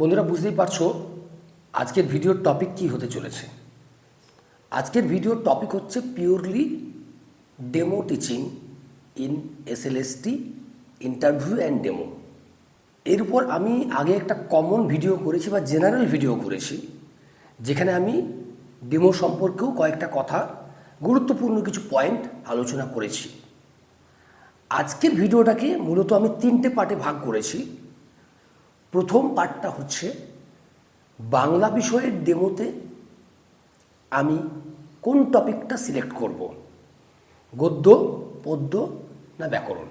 বন্ধুরা বুঝতেই পারছ, আজকের ভিডিওর টপিক কি হতে চলেছে? আজকের ভিডিওর টপিক হচ্ছে purely demo teaching in SLST interview and demo এর উপর আমি আগে একটা কমন ভিডিও করেছি বা জেনারেল ভিডিও করেছি, যেখানে আমি ডেমো সম্পর্কেও কয়েকটা কথা, গুরুত্বপূর্ণ কিছু পয়েন্ট আলোচনা করেছি। আজকের ভিডিওটাকে মূলত আমি তিনটে পার্টে ভাগ করেছি। প্রথম পার্টটা হচ্ছে, বাংলা বিষয়ের ডেমোতে আমি কোন টপিকটা সিলেক্ট করব? গদ্য, পদ্য না ব্যাকরণ?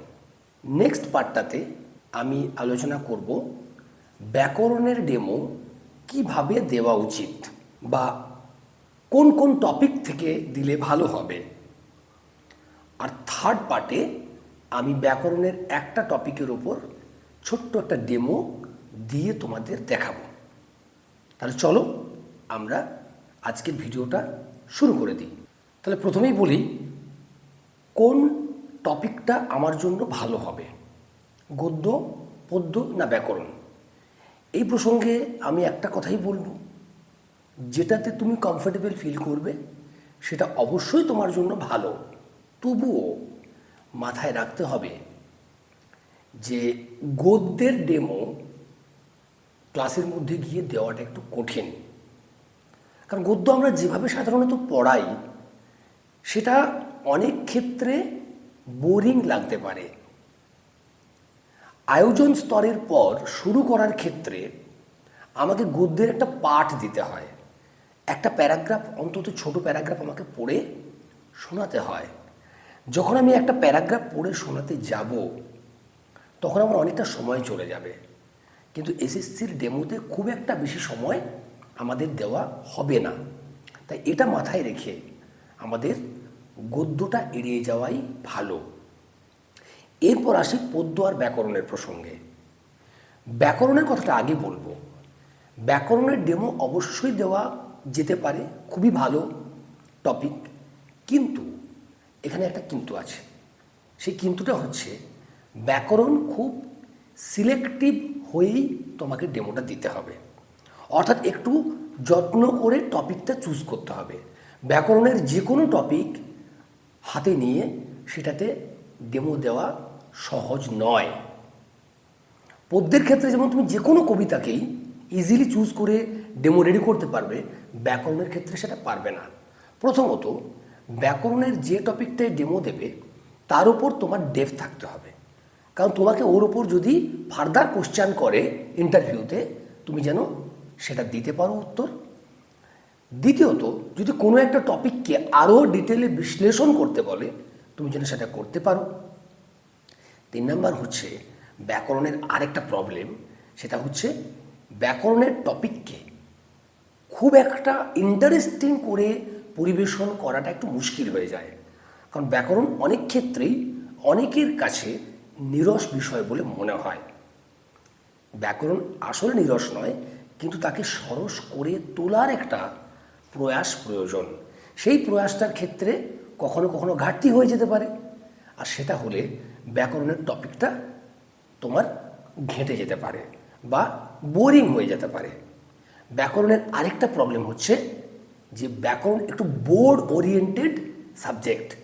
নেক্সট পার্টটাতে আমি আলোচনা করব ব্যাকরণের ডেমো কীভাবে দেওয়া উচিত বা কোন কোন টপিক থেকে দিলে ভালো হবে। আর থার্ড পার্টে আমি ব্যাকরণের একটা টপিকের ওপর ছোট্ট একটা ডেমো দিয়ে তোমাদের দেখাবো। তাহলে চলো আমরা আজকের ভিডিওটা শুরু করে দিই। তাহলে প্রথমেই বলি, কোন টপিকটা আমার জন্য ভালো হবে? গদ্য, পদ্য না ব্যাকরণ? এই প্রসঙ্গে আমি একটা কথাই বলব, যেটাতে তুমি কমফোর্টেবল ফিল করবে, সেটা অবশ্যই তোমার জন্য ভালো। তবুও মাথায় রাখতে হবে যে গদ্যের ডেমো ক্লাসের মধ্যে গিয়ে দেওয়াটা একটু কঠিন। কারণ গদ্য আমরা যেভাবে সাধারণত পড়াই, সেটা অনেক ক্ষেত্রে বোরিং লাগতে পারে। আয়োজন স্তরের পর শুরু করার ক্ষেত্রে আমাকে গদ্যের একটা পাঠ দিতে হয়। একটা প্যারাগ্রাফ, অন্তত ছোট প্যারাগ্রাফ আমাকে পড়ে শোনাতে হয়। যখন আমি একটা প্যারাগ্রাফ পড়ে শোনাতে যাব, তখন আমার অনেকটা সময় চলে যাবে। কিন্তু এসএসসির ডেমোতে খুব একটা বেশি সময় আমাদের দেওয়া হবে না। তাই এটা মাথায় রেখে আমাদের গদ্যটা এড়িয়ে যাওয়াই ভালো। এরপর আসি পদ্য আর ব্যাকরণের প্রসঙ্গে। ব্যাকরণের কথাটা আগে বলব। ব্যাকরণের ডেমো অবশ্যই দেওয়া যেতে পারে, খুবই ভালো টপিক, কিন্তু এখানে একটা কিন্তু আছে। সেই কিন্তুটা হচ্ছে ব্যাকরণ খুব সিলেক্টিভ হয়েই তোমাকে ডেমোটা দিতে হবে। অর্থাৎ একটু যত্ন করে টপিকটা চুজ করতে হবে। ব্যাকরণের যে কোনো টপিক হাতে নিয়ে সেটাতে ডেমো দেওয়া সহজ নয়। পদ্যের ক্ষেত্রে যেমন তুমি যে কোনো কবিতাকেই ইজিলি চুজ করে ডেমো রেডি করতে পারবে, ব্যাকরণের ক্ষেত্রে সেটা পারবে না। প্রথমত, ব্যাকরণের যে টপিকটাই ডেমো দেবে, তার উপর তোমার ডেফ থাকতে হবে। কারণ তোমাকে ওর ওপর যদি ফার্দার কোশ্চেন করে ইন্টারভিউতে তুমি যেন সেটা দিতে পারো উত্তর। দ্বিতীয়ত, যদি কোনো একটা টপিককে আরও ডিটেলে বিশ্লেষণ করতে বলে, তুমি যেন সেটা করতে পারো। তিন নম্বর হচ্ছে, ব্যাকরণের আরেকটা প্রবলেম সেটা হচ্ছে ব্যাকরণের টপিককে খুব একটা ইন্টারেস্টিং করে পরিবেশন করাটা একটু মুশকিল হয়ে যায়। কারণ ব্যাকরণ অনেক ক্ষেত্রেই অনেকের কাছে নিরস বিষয় বলে মনে হয়। ব্যাকরণ আসলে নিরস নয়, কিন্তু তাকে সরস করে তোলার একটা প্রয়াস প্রয়োজন। সেই প্রয়াসটার ক্ষেত্রে কখনো কখনো ঘাটতি হয়ে যেতে পারে। আর সেটা হলে ব্যাকরণের টপিকটা তোমার ঘেঁটে যেতে পারে বা বোরিং হয়ে যেতে পারে। ব্যাকরণের আরেকটা প্রবলেম হচ্ছে যে ব্যাকরণ একটু বোর্ড ওরিয়েন্টেড সাবজেক্ট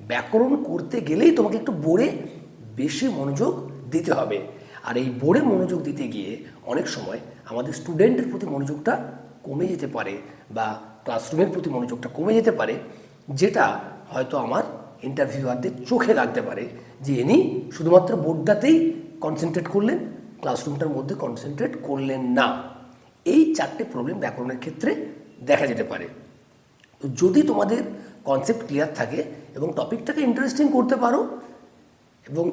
ব্যাকরণ করতে গেলেই তোমাকে একটু বোর্ডে বেশি মনোযোগ দিতে হবে। আর এই বোর্ডে মনোযোগ দিতে গিয়ে অনেক সময় আমাদের স্টুডেন্টের প্রতি মনোযোগটা কমে যেতে পারে বা ক্লাসরুমের প্রতি মনোযোগটা কমে যেতে পারে, যেটা হয়তো আমার ইন্টারভিউয়ারদের চোখে লাগতে পারে যে ইনি শুধুমাত্র বোর্ডটাতেই কনসেন্ট্রেট করলেন ক্লাসরুমটার মধ্যে কনসেন্ট্রেট করলেন না। এই চারটে প্রবলেম ব্যাকরণের ক্ষেত্রে দেখা যেতে পারে। তো যদি তোমাদের কনসেপ্ট ক্লিয়ার থাকে এবং টপিকটাকে ইন্টারেস্টিং করতে পারো এবং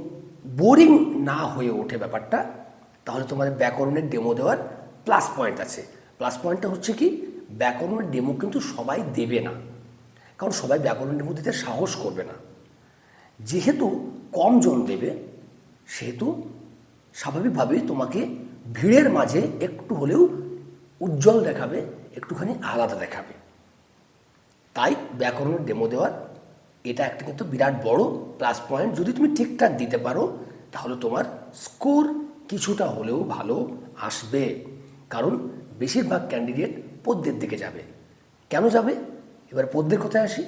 বোরিং না হয়ে ওঠে ব্যাপারটা, তাহলে তোমাদের ব্যাকরণের ডেমো দেওয়ার প্লাস পয়েন্ট আছে। প্লাস পয়েন্টটা হচ্ছে কি, ব্যাকরণের ডেমো কিন্তু সবাই দেবে না। কারণ সবাই ব্যাকরণের ডেমো দিতে সাহস করবে না। যেহেতু কম জন দেবে, সেহেতু স্বাভাবিকভাবেই তোমাকে ভিড়ের মাঝে একটু হলেও উজ্জ্বল দেখাবে, একটুখানি আলাদা দেখাবে। তাই ব্যাকরণের ডেমো দেওয়ার এটা একটা কিন্তু বিরাট বড় প্লাস পয়েন্ট যদি তুমি ঠিকঠাক দিতে পারো, তাহলে তোমার স্কোর কিছুটা হলেও ভালো আসবে। কারণ বেশিরভাগ ক্যান্ডিডেট পদ্যের দিকে যাবে। কেন যাবে? এবার পদ্যের কথায় আসি।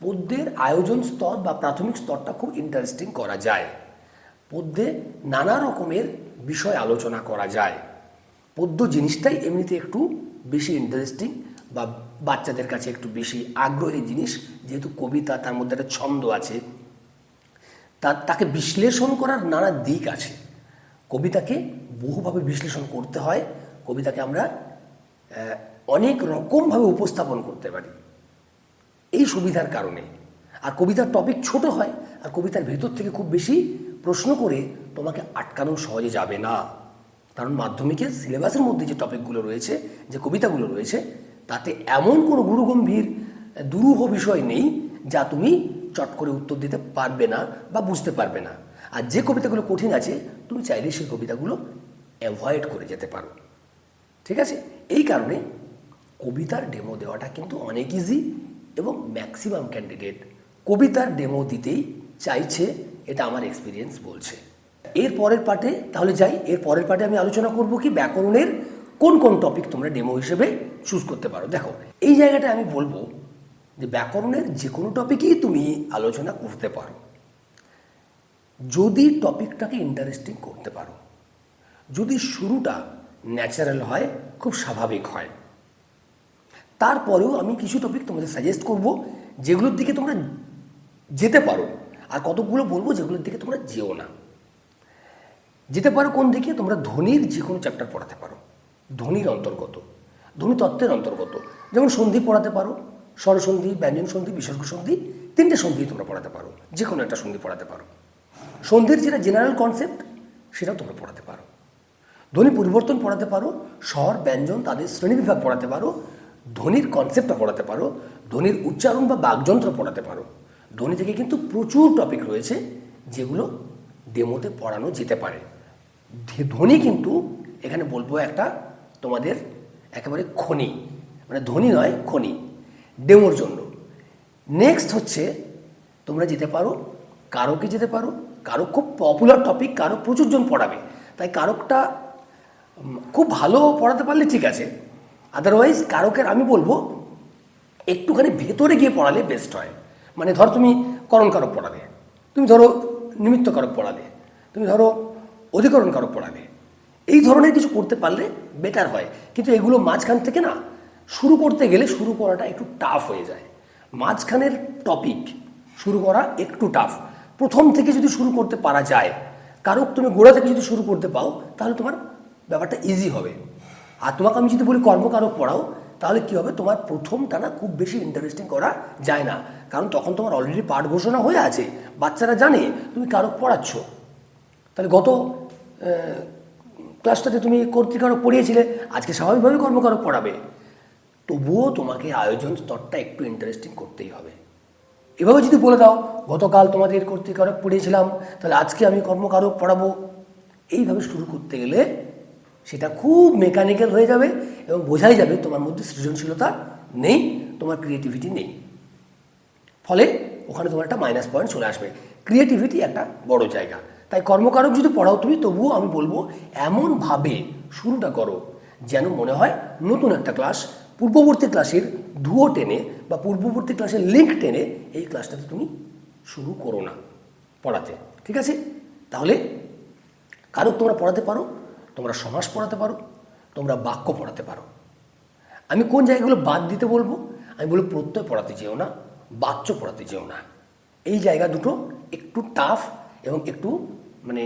পদ্যের আয়োজন স্তর বা প্রাথমিক স্তরটা খুব ইন্টারেস্টিং করা যায়। পদ্যে নানা রকমের বিষয় আলোচনা করা যায়। পদ্য জিনিসটাই এমনিতে একটু বেশি ইন্টারেস্টিং বা বাচ্চাদের কাছে একটু বেশি আগ্রহী জিনিস, যেহেতু কবিতা তার মধ্যে একটা ছন্দ আছে তার তাকে বিশ্লেষণ করার নানা দিক আছে। কবিতাকে বহুভাবে বিশ্লেষণ করতে হয়, কবিতাকে আমরা অনেক রকমভাবে উপস্থাপন করতে পারি। এই সুবিধার কারণে। আর কবিতার টপিক ছোট হয়, আর কবিতার ভেতর থেকে খুব বেশি প্রশ্ন করে তোমাকে আটকানো সহজে যাবে না। কারণ মাধ্যমিকের সিলেবাসের মধ্যে যে টপিকগুলো রয়েছে, যে কবিতাগুলো রয়েছে তাতে এমন কোনো গুরুগম্ভীর, দুরূহ বিষয় নেই যা তুমি চট করে উত্তর দিতে পারবে না বা বুঝতে পারবে না। আর যে কবিতাগুলো কঠিন আছে, তুমি চাইলে সেই কবিতাগুলো অ্যাভয়েড করে যেতে পারো। ঠিক আছে? এই কারণে কবিতার ডেমো দেওয়াটা কিন্তু অনেক ইজি এবং ম্যাক্সিমাম ক্যান্ডিডেট কবিতার ডেমো দিতেই চাইছে, এটা আমার এক্সপিরিয়েন্স বলছে। এর পরের পার্টে তাহলে যাই, এর পরের পার্টে আমি আলোচনা করব কি ব্যাকরণের কোন কোন টপিক তোমরা ডেমো হিসেবে চুজ করতে পারো। দেখো, এই জায়গাটা আমি বলব যে ব্যাকরণের যে কোনো টপিকই তুমি আলোচনা করতে পারো। যদি টপিকটাকে ইন্টারেস্টিং করতে পারো, যদি শুরুটা ন্যাচারাল হয়, খুব স্বাভাবিক হয়। তারপরেও আমি কিছু টপিক তোমাদের সাজেস্ট করব, যেগুলোর দিকে তোমরা যেতে পারো। আর কতগুলো বলব যেগুলোর দিকে তোমরা যেও না। যেতে পারো কোন দিকে? তোমরা ধ্বনির যে কোনো চ্যাপ্টার পড়াতে পারো। ধ্বনির অন্তর্গত, ধ্বনি তত্ত্বের অন্তর্গত। যেমন সন্ধি পড়াতে পারো স্বরসন্ধি ব্যঞ্জন সন্ধি, বিসর্গ সন্ধি, তিনটে সন্ধি তোমরা পড়াতে পারো যে কোনো একটা সন্ধি পড়াতে পারো। সন্ধির যেটা জেনারেল কনসেপ্ট সেটাও তোমরা পড়াতে পারো। ধ্বনি পরিবর্তন পড়াতে পারো, স্বর, ব্যঞ্জন, তাদের শ্রেণীবিভাগ পড়াতে পারো, ধ্বনির কনসেপ্টটা পড়াতে পারো, ধ্বনির উচ্চারণ বা বাকযন্ত্র পড়াতে পারো। ধ্বনি থেকে কিন্তু প্রচুর টপিক রয়েছে, যেগুলো ডেমোতে পড়ানো যেতে পারে। ধ্বনি কিন্তু এখানে বলব একটা তোমাদের একেবারে খনি মানে ধনী নয়, খনি, ডেমোর জন্য। নেক্সট হচ্ছে, তোমরা যেতে পারো, কারকে যেতে পারো কারক খুব পপুলার টপিক কারক প্রচুর জন পড়াবে। তাই কারকটা খুব ভালো পড়াতে পারলে ঠিক আছে। আদারওয়াইজ কারকের আমি বলব, একটুখানি ভেতরে গিয়ে পড়ালে বেস্ট হয়। মানে ধরো তুমি করণ কারক পড়াবে, তুমি ধরো নিমিত্ত কারক পড়াবে, তুমি ধরো অধিকরণ কারক পড়াবে। এই ধরনের কিছু করতে পারলে বেটার হয়। কিন্তু এগুলো মাঝখান থেকে না, শুরু করতে গেলে শুরু করাটা একটু টাফ হয়ে যায়। মাঝখানের টপিক শুরু করা একটু টাফ প্রথম থেকে যদি শুরু করতে পারা যায় কারক তুমি গোড়া থেকে যদি শুরু করতে পাও, তাহলে তোমার ব্যাপারটা ইজি হবে। আর তোমাকে আমি যদি বলি কর্মকারক পড়াও, তাহলে কি হবে? তোমার প্রথমটা না খুব বেশি ইন্টারেস্টিং করা যায় না। কারণ তখন তোমার অলরেডি পাঠ ঘোষণা হয়ে আছে, বাচ্চারা জানে তুমি কারক পড়াচ্ছ। তাহলে গত ক্লাসটাতে তুমি কর্তৃকারক পড়িয়েছিলে, আজকে স্বাভাবিকভাবে কর্মকারক পড়াবে। তবুও তোমাকে আয়োজন স্তরটা একটু ইন্টারেস্টিং করতেই হবে। এভাবে যদি বলে দাও, গতকাল তোমাদের কর্তৃকারক পড়িয়েছিলাম, তাহলে আজকে আমি কর্মকারক পড়াবো। এইভাবে শুরু করতে গেলে সেটা খুব মেকানিক্যাল হয়ে যাবে এবং বোঝাই যাবে তোমার মধ্যে সৃজনশীলতা নেই, তোমার ক্রিয়েটিভিটি নেই। ফলে ওখানে তোমার একটা মাইনাস পয়েন্ট চলে আসবে। ক্রিয়েটিভিটি একটা বড় জায়গা। তাই কর্মকারক যদি পড়াও তুমি, তবুও আমি বলব এমনভাবে শুরুটা করো যেন মনে হয় নতুন একটা ক্লাস, পূর্ববর্তী ক্লাসের ধুয়ো টেনে বা পূর্ববর্তী ক্লাসের লিঙ্ক টেনে এই ক্লাসটাতে তুমি শুরু করো না পড়াতে, ঠিক আছে? তাহলে কারক তোমরা পড়াতে পারো, তোমরা সমাস পড়াতে পারো, তোমরা বাক্য পড়াতে পারো। আমি কোন জায়গাগুলো বাদ দিতে বলব? আমি বলব প্রত্যয় পড়াতে যেও না, বাচ্য পড়াতে যেও না। এই জায়গা দুটো একটু টাফ এবং একটু মানে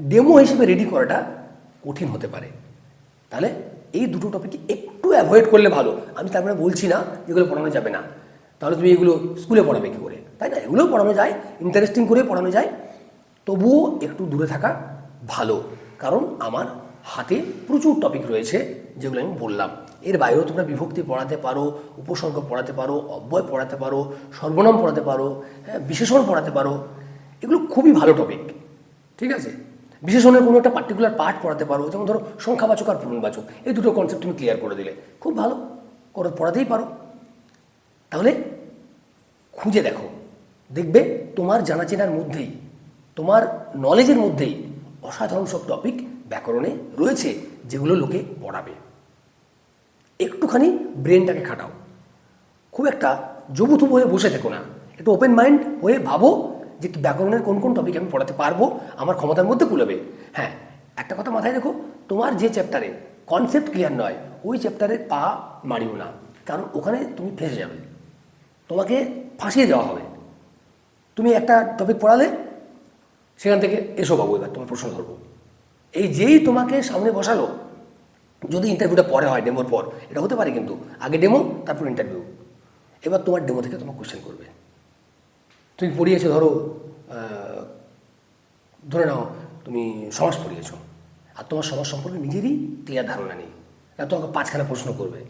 ডেমো হিসেবে রেডি করাটা কঠিন হতে পারে। তাহলে এই দুটো টপিক একটু অ্যাভয়েড করলে ভালো। আমি তার মানে বলছি না এগুলো পড়ানো যাবে না। তাহলে তুমি এগুলো স্কুলে পড়াবে কী করে? তাই না? এগুলোও পড়ানো যায় ইন্টারেস্টিং করে পড়ানো যায়। তবুও একটু দূরে থাকা ভালো। কারণ আমার হাতে প্রচুর টপিক রয়েছে, যেগুলো আমি বললাম। এর বাইরেও তোমরা বিভক্তি পড়াতে পারো, উপসর্গ পড়াতে পারো, অব্যয় পড়াতে পারো, সর্বনাম পড়াতে পারো হ্যাঁ বিশেষণ পড়াতে পারো। এগুলো খুবই ভালো টপিক ঠিক আছে? বিশেষণের কোনো একটা পার্টিকুলার পার্ট পড়াতে পারো, যেমন ধরো সংখ্যাবাচক আর পূর্ণবাচক, এই দুটো কনসেপ্ট তুমি ক্লিয়ার করে দিলে। খুব ভালো, করে, পড়াতেই পারো। তাহলে খুঁজে দেখো, দেখবে তোমার জানা চেনার মধ্যেই, তোমার নলেজের মধ্যেই অসাধারণ সব টপিক ব্যাকরণে রয়েছে, যেগুলো লোকে পড়াবে। একটুখানি ব্রেনটাকে খাটাও। খুব একটা জবুথুবু হয়ে বসে থেকো না। একটু ওপেন মাইন্ড হয়ে ভাবো যে ব্যাকরণের কোন কোন টপিক আমি পড়াতে পারব, আমার ক্ষমতার মধ্যে কুলাবে। হ্যাঁ একটা কথা মাথায় রেখো, তোমার যে চ্যাপ্টারে কনসেপ্ট ক্লিয়ার নয়, ওই চ্যাপ্টারে পা মারিও না। কারণ ওখানে তুমি ফেসে যাবে। তোমাকে ফাঁসিয়ে দেওয়া হবে। তুমি একটা টপিক পড়ালে, সেখান থেকে এসো বাবু, এবার তোমার প্রশ্ন ধরবো। এই যেই তোমাকে সামনে বসালো, যদি ইন্টারভিউটা পরে হয় ডেমোর পর, এটা হতে পারে কিন্তু, আগে ডেমো তারপর ইন্টারভিউ এবার তোমার ডেমো থেকে তোমার কোশ্চেন করবে। তুমি পড়িয়েছো, ধরো ধরে নাও, তুমি সমাজ পড়িয়েছো। আর তোমার সমাজ সম্পর্কে নিজেরই ক্লিয়ার ধারণা নেই। না, তোমাকে পাঁচখানা প্রশ্ন করবে।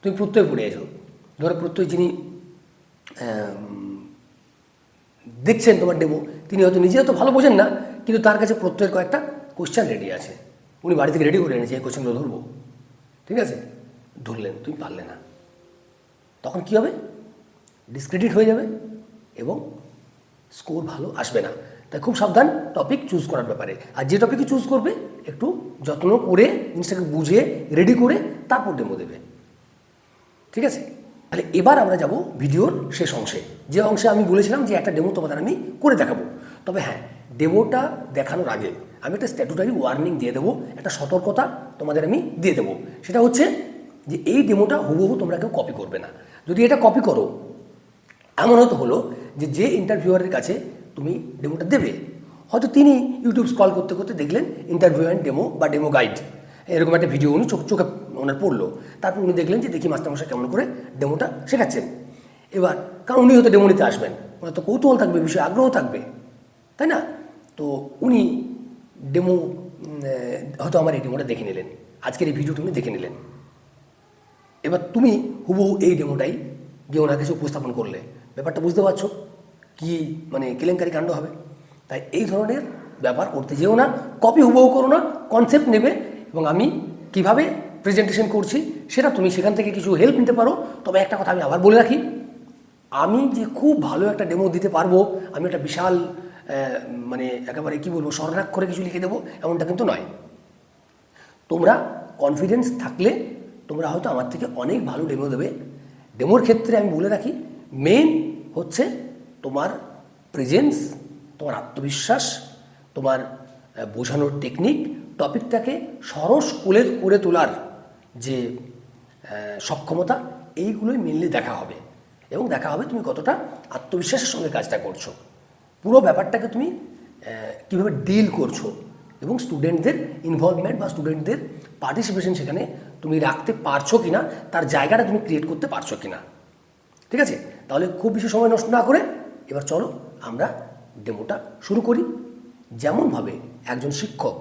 তুমি প্রত্যয় পড়িয়েছো। ধরো, প্রত্যয় যিনি দেখছেন তোমার ডেমো তিনি হয়তো নিজে তো ভালো বোঝেন না, কিন্তু তার কাছে প্রত্যয়ের কয়েকটা কোশ্চেন রেডি আছে। উনি বাড়ি থেকে রেডি করে এনেছে, এই কোশ্চেনগুলো ধরবো। ঠিক আছে? ধরলেন, তুমি পারলে না। তখন কি হবে? ডিসক্রেডিট হয়ে যাবে এবং স্কোর ভালো আসবে না। তাই খুব সাবধান টপিক চুজ করার ব্যাপারে। আর যে টপিকে চুজ করবে, একটু যত্ন করে জিনিসটাকে বুঝে রেডি করে তারপর ডেমো দেবে। ঠিক আছে? তাহলে এবার আমরা যাব ভিডিওর শেষ অংশে। যে অংশে আমি বলেছিলাম যে একটা ডেমো তোমাদের আমি করে দেখাবো। তবে হ্যাঁ ডেমোটা দেখানোর আগে আমি একটা স্ট্যাটুটারি ওয়ার্নিং দিয়ে দেবো, একটা সতর্কতা তোমাদের আমি দিয়ে দেবো। সেটা হচ্ছে যে এই ডেমোটা হুবহু তোমরা কেউ কপি করবে না। যদি এটা কপি করো এমন হয়তো হলো যে যে ইন্টারভিউয়ারের কাছে তুমি ডেমোটা দেবে, হয়তো তিনি ইউটিউব স্কল করতে করতে দেখলেন ইন্টারভিউ অ্যান্ড ডেমো বা ডেমো গাইড এরকম একটা ভিডিও উনি চোখ চোখে ওনার পড়ল। তারপর উনি দেখলেন যে দেখি মাস্টারমশাই কেমন করে ডেমোটা শেখাচ্ছেন। এবার কারণ উনি হয়তো ডেমো নিতে আসবেন, ওনার তো কৌতূহল থাকবে, বিষয়ে আগ্রহ থাকবে, তাই না? তো উনি ডেমো হয়তো আমার এই ডেমোটা দেখে নিলেন। আজকের এই ভিডিওটা উনি দেখে নিলেন। এবার তুমি হুবহু এই ডেমোটাই গিয়ে ওনার কাছে উপস্থাপন করলে। ব্যাপারটা বুঝতে পারছ? কি মানে কেলেঙ্কারি কাণ্ড হবে? তাই এই ধরনের ব্যাপার করতে যেও না কপি হুবহু করো না কনসেপ্ট নেবে এবং আমি কীভাবে প্রেজেন্টেশন করছি সেটা তুমি সেখান থেকে কিছু হেল্প নিতে পারো। তবে একটা কথা আমি আবার বলে রাখি, আমি যে খুব ভালো একটা ডেমো দিতে পারব, আমি একটা বিশাল মানে একেবারে কি বলব, স্বর্ণাক্ষরে কিছু লিখে দেবো, এমনটা কিন্তু নয়। তোমরা কনফিডেন্স থাকলে তোমরা হয়তো আমার থেকে অনেক ভালো ডেমো দেবে। ডেমোর ক্ষেত্রে আমি বলে রাখি মেন হচ্ছে তোমার প্রেজেন্স তোমার আত্মবিশ্বাস, তোমার বোঝানোর টেকনিক টপিকটাকে সরস কোলে করে তোলার যে সক্ষমতা, এইগুলোই মেনলি দেখা হবে। এবং দেখা হবে তুমি কতটা আত্মবিশ্বাসের সঙ্গে কাজটা করছ। পুরো ব্যাপারটাকে তুমি কীভাবে ডিল করছ এবং স্টুডেন্টদের ইনভলভমেন্ট বা স্টুডেন্টদের পার্টিসিপেশন সেখানে তুমি রাখতে পারছ কি না তার জায়গাটা তুমি ক্রিয়েট করতে পারছ কিনা। ঠিক আছে? তাহলে খুব বেশি সময় নষ্ট না করে এবার চলো আমরা ডেমোটা শুরু করি। যেমনভাবে একজন শিক্ষক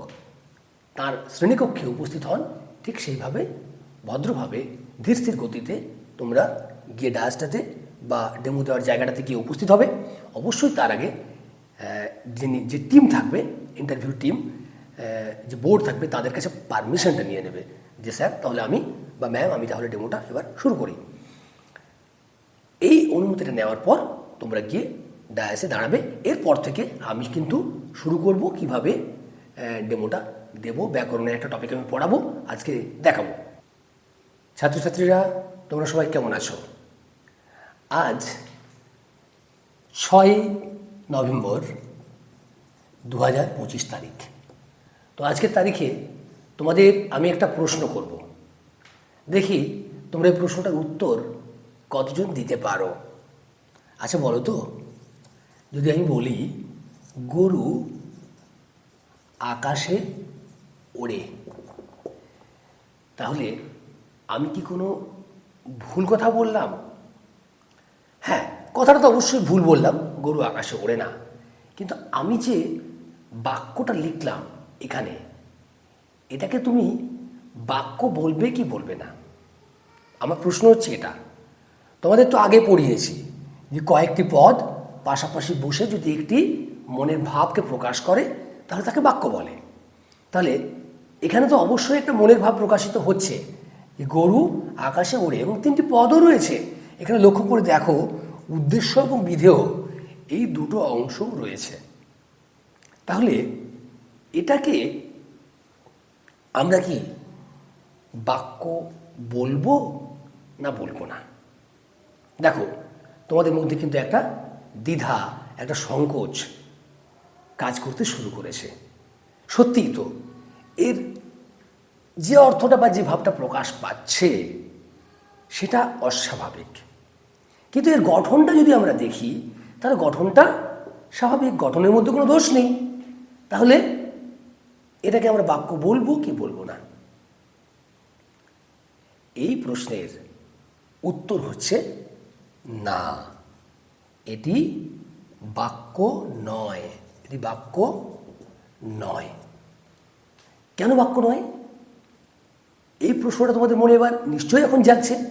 তার শ্রেণীকক্ষে উপস্থিত হন, ঠিক সেইভাবে ভদ্রভাবে ধীর স্থির গতিতে তোমরা গিয়ে ডায়াসটাতে বা ডেমো দেওয়ার জায়গাটাতে গিয়ে উপস্থিত হবে। অবশ্যই তার আগে যিনি, যে টিম থাকবে ইন্টারভিউ টিম যে বোর্ড থাকবে, তাদের কাছে পারমিশনটা নিয়ে নেবে। যে স্যার, তাহলে আমি বা ম্যাম আমি তাহলে ডেমোটা এবার শুরু করি। এই অনুমতিটা নেওয়ার পর তোমরা গিয়ে ডায়াসে দাঁড়াবে। এরপর থেকে আমি কিন্তু শুরু করব কীভাবে ডেমোটা দেবো। ব্যাকরণের একটা টপিক আমি পড়াবো, আজকে দেখাবো। ছাত্রছাত্রীরা, তোমরা সবাই কেমন আছো? আজ ছয় নভেম্বর দু হাজার পঁচিশ তারিখ। তো আজকের তারিখে তোমাদের আমি একটা প্রশ্ন করব। দেখি তোমরা এই প্রশ্নটার উত্তর কতজন দিতে পারো? আচ্ছা বলো তো। যদি আমি বলি, গরু আকাশে ওড়ে, তাহলে আমি কি কোনো ভুল কথা বললাম? হ্যাঁ কথাটা তো অবশ্যই ভুল বললাম, গরু আকাশে ওড়ে না। কিন্তু আমি যে বাক্যটা লিখলাম এখানে, এটাকে তুমি বাক্য বলবে কি বলবে না? আমার প্রশ্ন হচ্ছে এটা। তোমাদের তো আগে পড়িয়েছি যে কয়েকটি পদ পাশাপাশি বসে যদি একটি মনের ভাবকে প্রকাশ করে, তাহলে তাকে বাক্য বলে। তাহলে এখানে তো অবশ্যই একটা মনের ভাব প্রকাশিত হচ্ছে। যে গরু, আকাশে ওড়ে এবং তিনটি পদও রয়েছে। এখানে লক্ষ্য করে দেখো, উদ্দেশ্য এবং বিধেয় এই দুটো অংশও রয়েছে। তাহলে এটাকে আমরা কি বাক্য বলব না বলব না? দেখো, তোমাদের মধ্যে কিন্তু একটা দ্বিধা, একটা সংকোচ কাজ করতে শুরু করেছে। সত্যিই তো, এর যে অর্থটা বা যে ভাবটা প্রকাশ পাচ্ছে, সেটা অস্বাভাবিক। কিন্তু এর গঠনটা যদি আমরা দেখি, তাহলে গঠনটা স্বাভাবিক, গঠনের মধ্যে কোনো দোষ নেই। তাহলে এটাকে আমরা বাক্য বলব কি বলব না? এই প্রশ্নের উত্তর হচ্ছে না। এটি বাক্য নয়। এটি বাক্য নয়। কেন বাক্য নয়? এই প্রশ্নটা তোমাদের মনে এবার নিশ্চয়ই এখন যাচ্ছে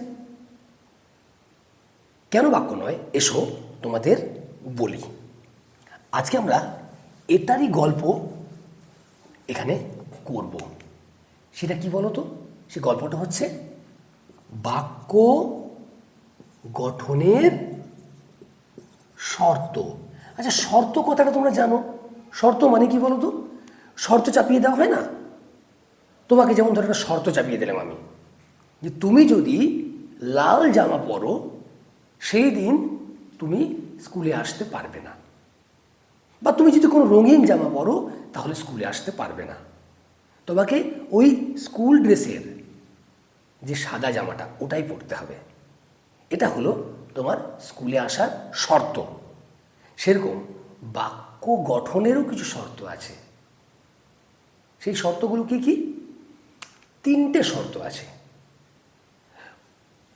কেন বাক্য নয়? এসো তোমাদের বলি। আজকে আমরা এটারই গল্প এখানে করব। সেটা কি বলো তো সে গল্পটা হচ্ছে বাক্য গঠনের শর্ত। আচ্ছা শর্ত কথাটা তোমরা জানো। শর্ত মানে কি বলো তো? শর্ত চাপিয়ে দেওয়া হয় না? তোমাকে যেমন ধরো একটা শর্ত চাপিয়ে দিলাম আমি। যে তুমি যদি লাল জামা পরো, সেই দিন তুমি স্কুলে আসতে পারবে না। বা তুমি যদি কোনো রঙিন জামা পরো, তাহলে স্কুলে আসতে পারবে না। তোমাকে ওই স্কুল ড্রেসের যে সাদা জামাটা, ওটাই পরতে হবে। এটা হলো তোমার স্কুলে আসার শর্ত। সেরকম বাক্য গঠনেরও কিছু শর্ত আছে। সেই শর্তগুলো কি কি? তিনটে শর্ত আছে।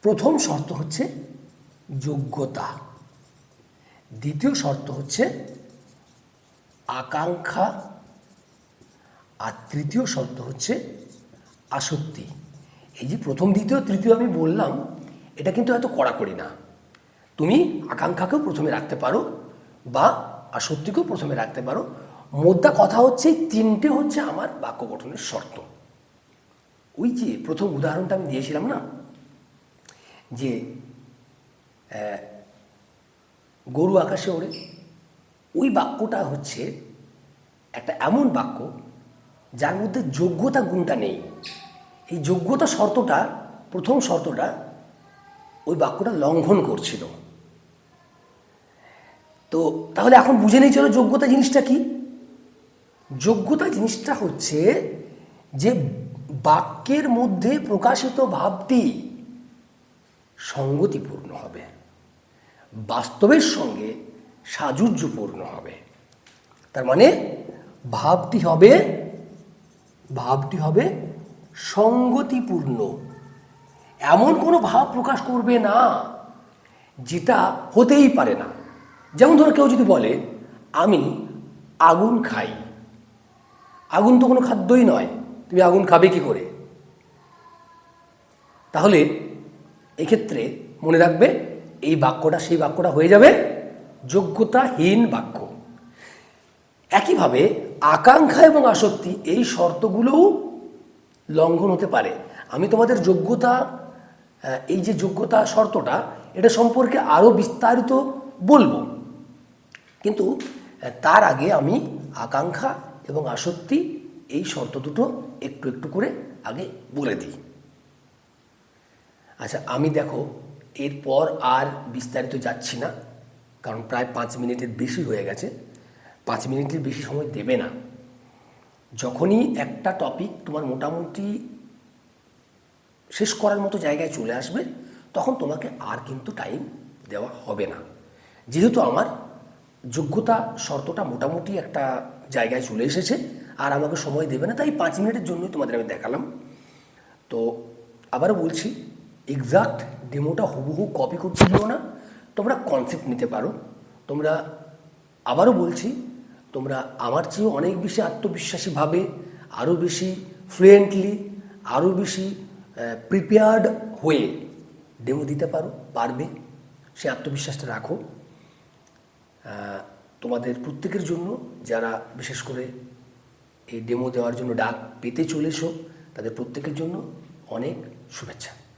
প্রথম শর্ত হচ্ছে যোগ্যতা। দ্বিতীয় শর্ত হচ্ছে আকাঙ্ক্ষা। আর তৃতীয় শর্ত হচ্ছে আসক্তি। এই যে প্রথম, দ্বিতীয়, তৃতীয় আমি বললাম এটা কিন্তু এত কড়াকড়ি না। তুমি আকাঙ্ক্ষাকেও প্রথমে রাখতে পারো বা আসক্তিকেও প্রথমে রাখতে পারো। মোদ্দা কথা হচ্ছে, তিনটে হচ্ছে আমার বাক্য গঠনের শর্ত। ওই যে প্রথম উদাহরণটা আমি দিয়েছিলাম না? যে গরু আকাশে ওড়ে। ওই বাক্যটা হচ্ছে একটা এমন বাক্য যার মধ্যে যোগ্যতা গুণটা নেই। এই যোগ্যতা শর্তটা, প্রথম শর্তটা বাক্যটা লঙ্ঘন করছিল। তো তাহলে এখন বুঝে নেই চলো যোগ্যতা জিনিসটা কি? যোগ্যতা জিনিসটা হচ্ছে যে বাক্যের মধ্যে প্রকাশিত ভাবটি সঙ্গতিপূর্ণ হবে। বাস্তবের সঙ্গে সাজুজ্যপূর্ণ হবে। তার মানে ভাবটি হবে ভাবটি হবে সঙ্গতিপূর্ণ। এমন কোনো ভাব প্রকাশ করবে না, যেটা হতেই পারে না। যেমন ধরো কেউ যদি বলে, আমি আগুন খাই। আগুন তো কোনো খাদ্যই নয়, তুমি আগুন খাবে কি করে? তাহলে এক্ষেত্রে মনে রাখবে, এই বাক্যটা সেই বাক্যটা হয়ে যাবে, যোগ্যতাহীন বাক্য। একইভাবে আকাঙ্ক্ষা এবং আসক্তি এই শর্তগুলোও লঙ্ঘন হতে পারে। আমি তোমাদের যোগ্যতা এই যে যোগ্যতা শর্তটা, এটা সম্পর্কে আরও বিস্তারিত বলব। কিন্তু তার আগে আমি আকাঙ্ক্ষা এবং আসক্তি, এই শর্ত দুটো একটু একটু করে আগে বলে দিই। আচ্ছা আমি দেখো, এরপর আর বিস্তারিত যাচ্ছি না, কারণ প্রায় পাঁচ মিনিটের বেশি হয়ে গেছে। পাঁচ মিনিটের বেশি সময় দেবে না। যখনই একটা টপিক তোমার মোটামুটি শেষ করার মতো জায়গায় চলে আসবে, তখন তোমাকে আর কিন্তু টাইম দেওয়া হবে না। যেহেতু আমার যোগ্যতা শর্তটা মোটামুটি একটা জায়গায় চলে এসেছে, আর আমাকে সময় দেবে না, তাই পাঁচ মিনিটের জন্যই তোমাদের আমি দেখালাম। তো আবারও বলছি এক্সাক্ট ডেমোটা হুবহু কপি করতে দিও না, তোমরা কনসেপ্ট নিতে পারো। তোমরা আবারও বলছি, তোমরা আমার চেয়েও অনেক বেশি আত্মবিশ্বাসীভাবে আরও বেশি ফ্লুয়েন্টলি আরও বেশি প্রিপেয়ার্ড হয়ে ডেমো দিতে পারো, পারবে। সে আত্মবিশ্বাসটা রাখো। তোমাদের প্রত্যেকের জন্য যারা বিশেষ করে এই ডেমো দেওয়ার জন্য ডাক পেতে চলেছ, তাদের প্রত্যেকের জন্য অনেক শুভেচ্ছা।